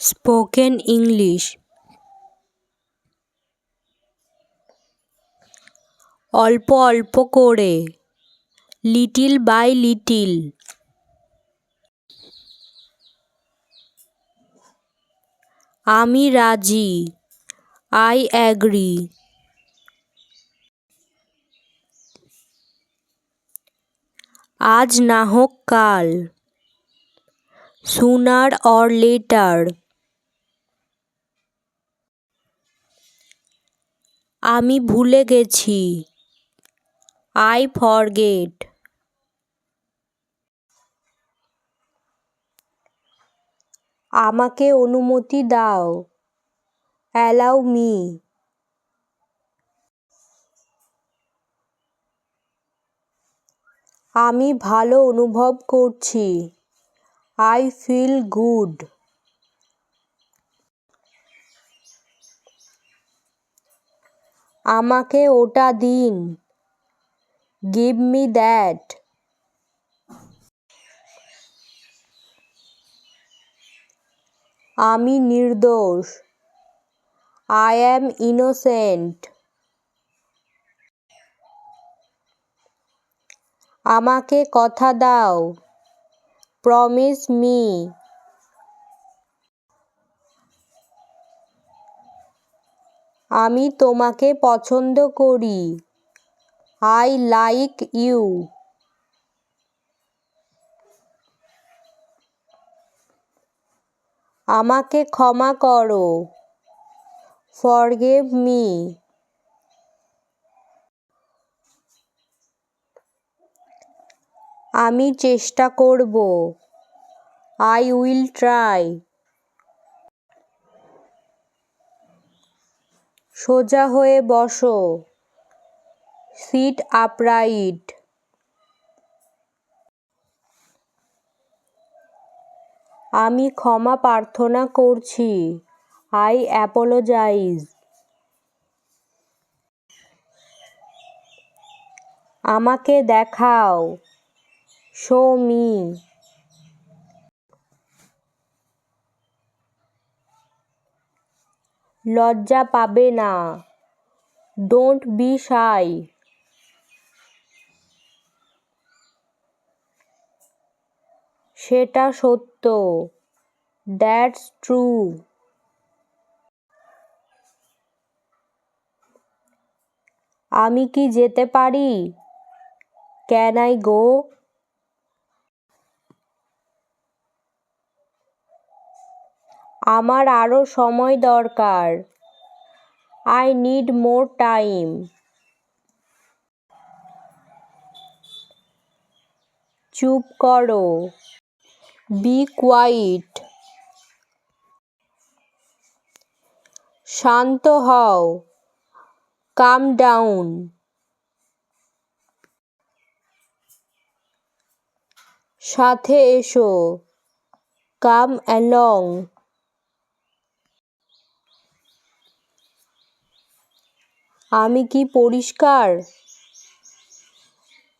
Spoken English. অল্প অল্প করে। Little by little. আমি রাজি। I agree. আজ না হোক কাল। Sooner or later. আমি ভুলে গেছি। আই ফরগেট আমাকে অনুমতি দাও। অ্যালাউ মি আমি ভালো অনুভব করছি। আই ফিল গুড আমাকে ওটা দিন। গিভ মি দ্যাট আমি নির্দোষ। আই অ্যাম ইনোসেন্ট আমাকে কথা দাও। প্রমিস মি আমি তোমাকে পছন্দ করি। আই লাইক ইউ আমাকে ক্ষমা করো। ফরগেভ মি আমি চেষ্টা করব। আই উইল ট্রাই সোজা হয়ে বসো। Sit upright. আমি ক্ষমা প্রার্থনা করছি। I apologize. আমাকে দেখাও। Show me. লজ্জা পাবে না। ডোন্ট বি শাই সেটা সত্য। দ্যাটস ট্রু আমি কি যেতে পারি? ক্যান আই গো আমার আরও সময় দরকার। আই নিড মোর টাইম চুপ করো। বি কোয়াইট শান্ত হও। কাম ডাউন সাথে এসো। কাম অ্যালং আমি কি পরিষ্কার?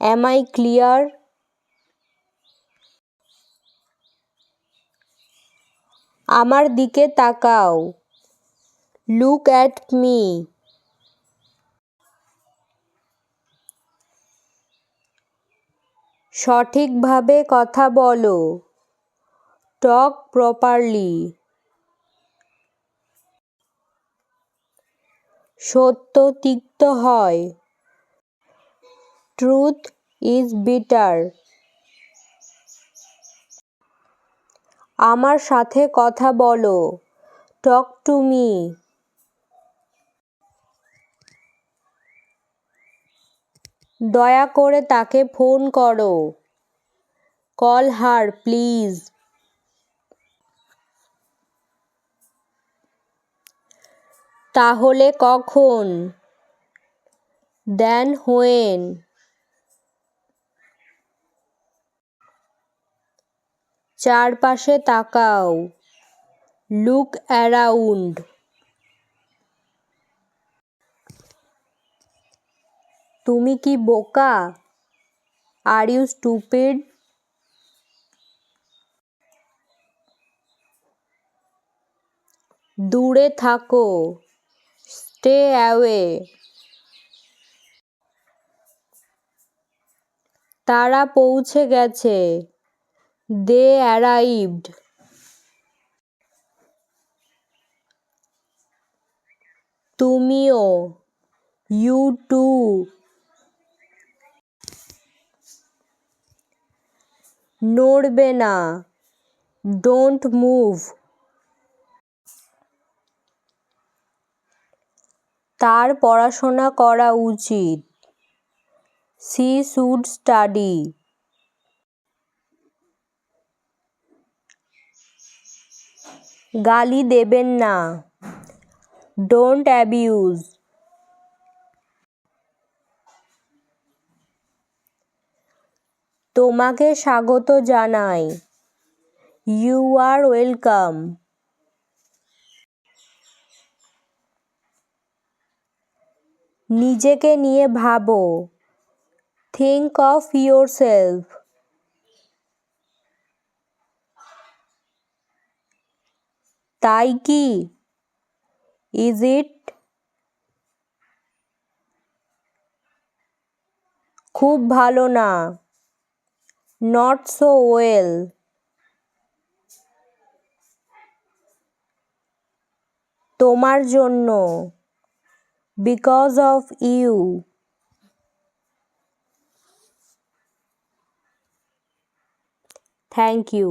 অ্যাম আই ক্লিয়ার আমার দিকে তাকাও। লুক অ্যাট মি সঠিকভাবে কথা বলো। টক প্রপারলি সত্য তিক্ত হয়। ট্রুথ ইজ বিটার আমার সাথে কথা বলো। টক টু মি দয়া করে তাকে ফোন করো। কল হার প্লিজ তাহলে কখন? Then when. চারপাশে তাকাও। Look around. তুমি কি বোকা? Are you stupid? দূরে থাকো। স্টে অ্যাওয়ে তারা পৌঁছে গেছে। দে অ্যারাইভড তুমিও। ইউ টু নড়বে না। ডোন্ট মুভ তার পড়াশোনা করা উচিত। She should study. গালি দেবেন না। Don't abuse. তোমাকে স্বাগত জানাই। You are welcome. নিজেকে নিয়ে ভাবো। থিঙ্ক অফ ইয়োর সেলফ তাই কি? ইজ ইট খুব ভালো না? নট সো ওয়েল তোমার জন্য। Because of you thank you